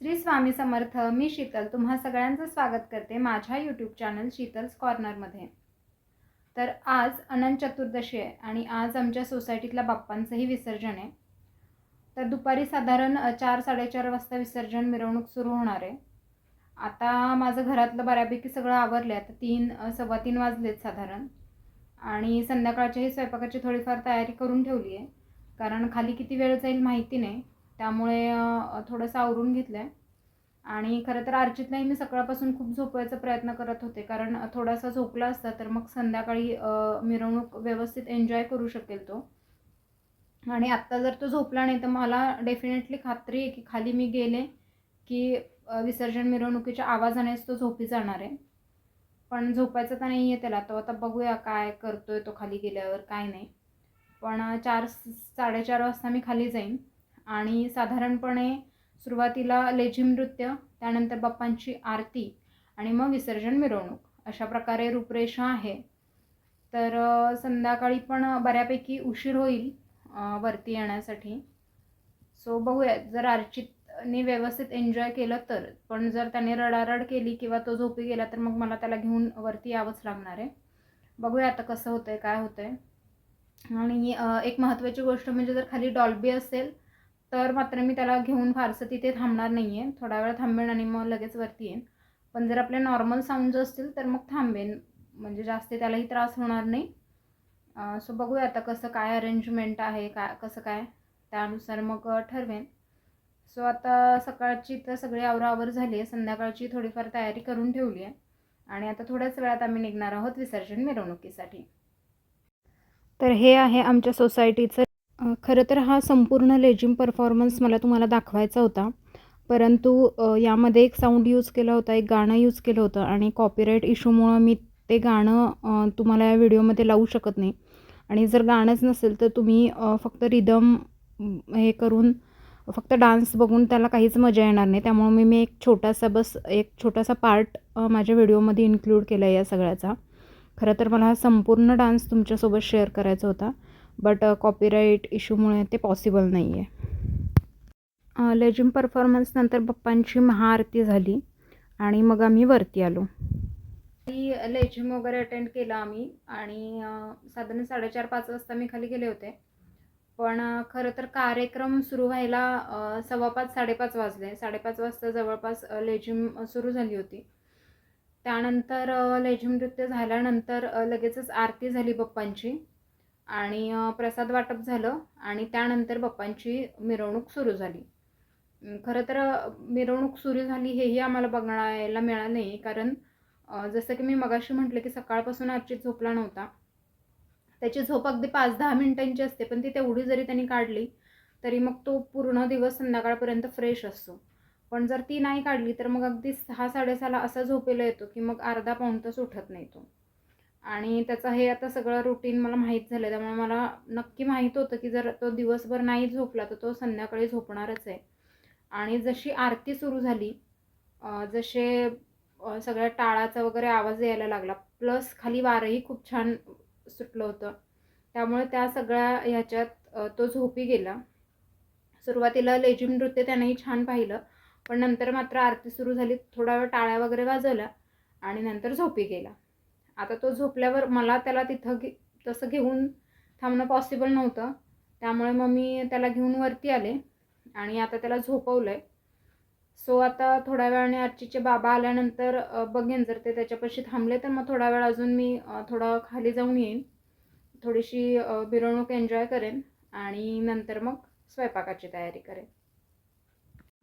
श्री स्वामी समर्थ मी शीतल तुम्हा सगळ्यांचं स्वागत करते माझ्या यूट्यूब चॅनल शीतल्स कॉर्नरमध्ये तर आज अनंत चतुर्दशी आहे आणि आज आमच्या सोसायटीतल्या बाप्पांचंही विसर्जन आहे. तर दुपारी साधारण चार साडेचार वाजता विसर्जन मिरवणूक सुरू होणार आहे. आता माझं घरातलं बऱ्यापैकी सगळं आवरलं आहे आता तीन सव्वा तीन वाजलेत साधारण. आणि संध्याकाळच्याही स्वयंपाकाची थोडीफार तयारी करून ठेवली आहे. कारण खाली किती वेळ जाईल माहिती नाही. त्यामुळे थोडंसं आवरून घेतलं आहे आणि खरं तर अर्चितलाही मी सकाळपासून खूप झोपवायचा प्रयत्न करत होते कारण थोडासा झोपला असता तर मग संध्याकाळी मिरवणूक व्यवस्थित एन्जॉय करू शकेल तो. आणि आत्ता जर तो झोपला नाही तर मला डेफिनेटली खात्री आहे की खाली मी गेले की विसर्जन मिरवणुकीच्या आवाजानेच तो झोपी जाणार आहे. पण झोपायचं तर नाही आहे त्याला तो आता बघूया काय करतोय तो खाली गेल्यावर काय नाही. पण चार साडेचार वाजता मी खाली जाईन. आणि साधारणपणे सुरुवातीला लेझिम नृत्य त्यानंतर बाप्पांची आरती आणि मग विसर्जन मिरवणूक अशा प्रकारे रूपरेषा आहे. तर संध्याकाळी पण बऱ्यापैकी उशीर होईल वरती येण्यासाठी. सो बघूयात. जर अर्चितने व्यवस्थित एन्जॉय केलं तर पण जर त्याने रडारड केली किंवा तो झोपी गेला तर मग मला त्याला घेऊन वरती यावंच लागणार आहे. बघूया आता कसं होतं आहे काय होतं आहे आणि एक महत्त्वाची गोष्ट म्हणजे जर खाली डॉल्बी असेल तर मात्र मी त्याला घेऊन फारसं तिथे थांबणार नाही आहे थोडा वेळ थांबेन आणि मग लगेच वरती येईन. पण जर आपले नॉर्मल साऊंड्स असतील तर मग थांबेन. म्हणजे जास्त त्यालाही त्रास होणार नाही. सो बघूया आता कसं काय अरेंजमेंट आहे काय कसं काय? त्यानुसार मग ठरवेन. सो आता सकाळची तर सगळी आवरावर झाली आहे. संध्याकाळची थोडीफार तयारी करून ठेवली आहे. आणि आता थोड्याच वेळात आम्ही निघणार आहोत विसर्जन मिरवणुकीसाठी. तर हे आहे आमच्या सोसायटीचं खरं तर हा संपूर्ण लेझिम परफॉर्मन्स मला तुम्हाला दाखवायचा होता. परंतु यामध्ये एक साऊंड यूज केला होता एक गाणं यूज केलं होतं आणि कॉपीराईट इशूमुळं मी ते गाणं तुम्हाला या व्हिडिओमध्ये लावू शकत नाही. आणि जर गाणंच नसेल तर तुम्ही फक्त रिदम हे करून फक्त डान्स बघून त्याला काहीच मजा येणार नाही. त्यामुळे मी मी एक छोटासा बस एक छोटासा पार्ट माझ्या व्हिडिओमध्ये इन्क्लूड केला आहे या सगळ्याचा. खरं तर मला हा संपूर्ण डान्स तुमच्यासोबत शेअर करायचा होता. बट कॉपीराईट इश्यूमुळे ते पॉसिबल नाही आहे लेजिम परफॉर्मन्स नंतर बाप्पांची महाआरती झाली आणि मग आम्ही वरती आलो. लेझिम वगैरे अटेंड केला आम्ही आणि uh, साधारण साडेचार पाच वाजता मी खाली गेले होते. पण uh, खरं तर कार्यक्रम सुरू व्हायला सव्वापाच सव्वा पाच साडेपाच वाजले. साडेपाच वाजता जवळपास लेझिम सुरू झाली होती. त्यानंतर लेझिम नृत्य झाल्यानंतर लगेचच आरती झाली बाप्पांची. आणि प्रसाद वाटप झालं आणि त्यानंतर बाप्पांची मिरवणूक सुरू झाली. खरं तर मिरवणूक सुरू झाली हेही आम्हाला बघायला मिळालं नाही कारण जसं की मी मगाशी म्हटलं की सकाळपासून अर्चित झोपला नव्हता. त्याची झोप अगदी पाच दहा मिनिटांची असते पण ती तेवढी जरी त्यांनी काढली तरी मग तो पूर्ण दिवस संध्याकाळपर्यंत फ्रेश असतो. पण जर ती नाही काढली तर मग अगदी सहा साडेसहाला असा झोपेला येतो की मग अर्धा पाऊण तास उठत नाही तो. आणि त्याचं हे आता सगळं रुटीन मला माहीत झालं त्यामुळे मला नक्की माहीत होतं की जर तो दिवसभर नाही झोपला तर तो संध्याकाळी झोपणारच आहे. आणि जशी आरती सुरू झाली जसे सगळ्या टाळाचा वगैरे आवाज यायला लागला प्लस खाली वारंही खूप छान सुटलं होतं. त्यामुळे त्या सगळ्या ह्याच्यात तो झोपी गेला. सुरुवातीला लेझिम नृत्य त्यानेही छान पाहिलं पण नंतर मात्र आरती सुरू झाली थोडा वेळ टाळ्या वगैरे वाजवल्या आणि नंतर झोपी गेला. आता तो झोपल्यावर मला त्याला तिथं घे तसं घेऊन थांबणं पॉसिबल नव्हतं. त्यामुळे मग मी त्याला घेऊन वरती आले आणि आता त्याला झोपवलं आहे सो आता थोड्या वेळाने आजीचे बाबा आल्यानंतर बघेन जर ते त्याच्यापाशी थांबले तर मग थोडा वेळ अजून मी थोडं खाली जाऊन येईन. थोडीशी मिरवणूक एन्जॉय करेन आणि नंतर मग स्वयंपाकाची तयारी करेन.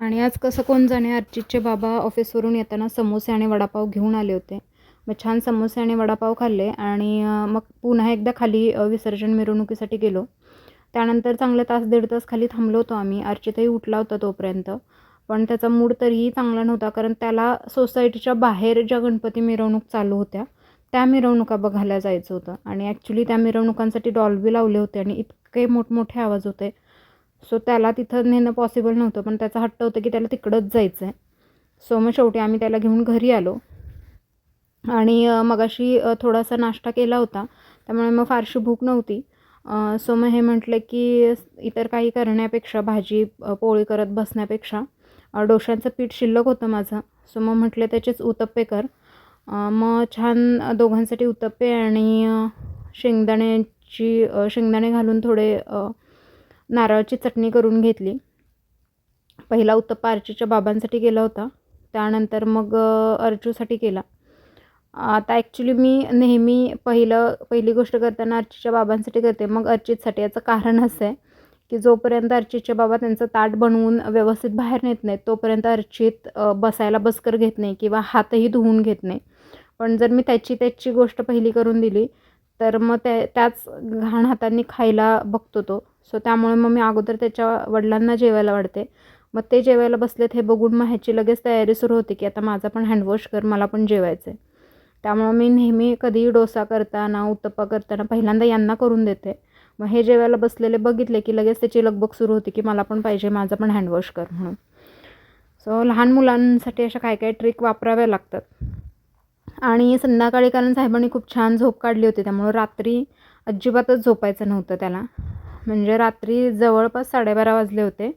आणि आज कसं कोण जाणे अर्चितचे बाबा ऑफिसवरून येताना समोसे आणि वडापाव घेऊन आले होते. मग छान समोसे आणि वडापाव खाल्ले आणि मग पुन्हा एकदा खाली विसर्जन मिरवणुकीसाठी गेलो. त्यानंतर चांगले तास दीड तास खाली थांबलो होतो आम्ही. अर्चितही उठला होता तोपर्यंत. पण त्याचा मूड तरीही चांगला नव्हता कारण त्याला सोसायटीच्या बाहेर ज्या गणपती मिरवणूक चालू होत्या त्या मिरवणुका बघायला जायचं होतं. आणि ॲक्च्युली त्या मिरवणुकांसाठी डॉल्बी लावले होते आणि इतके मोठमोठे आवाज होते. सो त्याला तिथं नेणं पॉसिबल नव्हतं पण त्याचा हट्ट होतं की त्याला तिकडंच जायचं आहे सो मग शेवटी आम्ही त्याला घेऊन घरी आलो. आणि मगाशी थोडासा नाश्ता केला होता. त्यामुळे मग फारशी भूक नव्हती. सो मग हे म्हटलं की इतर काही करण्यापेक्षा भाजी पोळी करत बसण्यापेक्षा डोशांचं पीठ शिल्लक होतं माझं. सो मग म्हटले त्याचेच उत्तप्पे कर. मग छान दोघांसाठी उत्तप्पे आणि शेंगदाण्याची शेंगदाणे घालून थोडे नारळाची चटणी करून घेतली. पहिला उत्तप्पा आर्चीच्या बाबांसाठी केला होता. त्यानंतर मग अर्जूसाठी अर्चूसाठी केला. आता ॲक्च्युली मी नेहमी पहिलं पहिली गोष्ट करताना अर्चीच्या बाबांसाठी करते. मग अर्चितसाठी याचं कारण असं आहे की जोपर्यंत अर्चितचे बाबा त्यांचं ताट बनवून व्यवस्थित बाहेर नेत नाहीत तोपर्यंत अर्चित बसायला बसकर घेत नाही किंवा हातही धुवून घेत नाही. पण जर मी त्याची त्याची गोष्ट पहिली करून दिली तर मग त्या त्याच घाण हातांनी खायला बघतो तो. सो त्यामुळे मग मी अगोदर त्याच्या वडिलांना जेवायला वाढते. मग ते जेवायला बसलेत हे बघून मग ह्याची लगेच तयारी सुरू होते की आता माझा पण हँडवॉश कर मला पण जेवायचं आहे त्यामुळं मी नेहमी कधीही डोसा करताना उत्तप्पा करताना पहिल्यांदा यांना करून देते. मग हे जेवायला बसलेले बघितले की लगेच त्याची लगबग सुरू होती की मला पण पाहिजे माझं पण हँडवॉश कर म्हणून. सो लहान मुलांसाठी अशा काय काय ट्रिक वापराव्या लागतात. आणि संध्याकाळी कारण साहेबांनी खूप छान झोप काढली होती त्यामुळं रात्री अजिबातच झोपायचं नव्हतं त्याला. म्हणजे रात्री जवळपास साडेबारा वाजले होते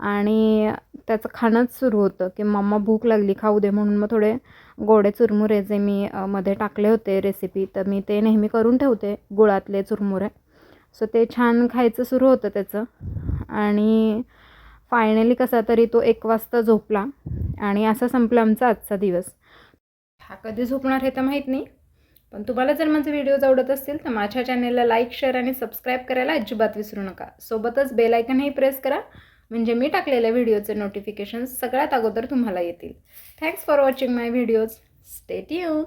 आणि त्याचं खाणंच सुरू होतं की मम्मा भूक लागली खाऊ दे म्हणून मग थोडे गोडे चुरमुरे जे मी मध्ये टाकले होते रेसिपी तर मी ते नेहमी करून ठेवते गुळातले चुरमुरे. सो ते छान खायचं सुरू होतं त्याचं. आणि फायनली कसा तरी तो एक वाजता झोपला. आणि असा संपला आमचा आजचा दिवस. हा कधी झोपणार हे तर माहीत नाही. पण तुम्हाला जर माझे व्हिडिओज आवडत असतील तर माझ्या चॅनेलला लाईक शेअर आणि सबस्क्राईब करायला अजिबात विसरू नका. सोबतच बेलायकनही प्रेस करा. म्हणजे मी टाकलेल्या व्हिडिओचे नोटिफिकेशन सगळ्यात अगोदर तुम्हाला येतील. Thanks for watching my videos stay you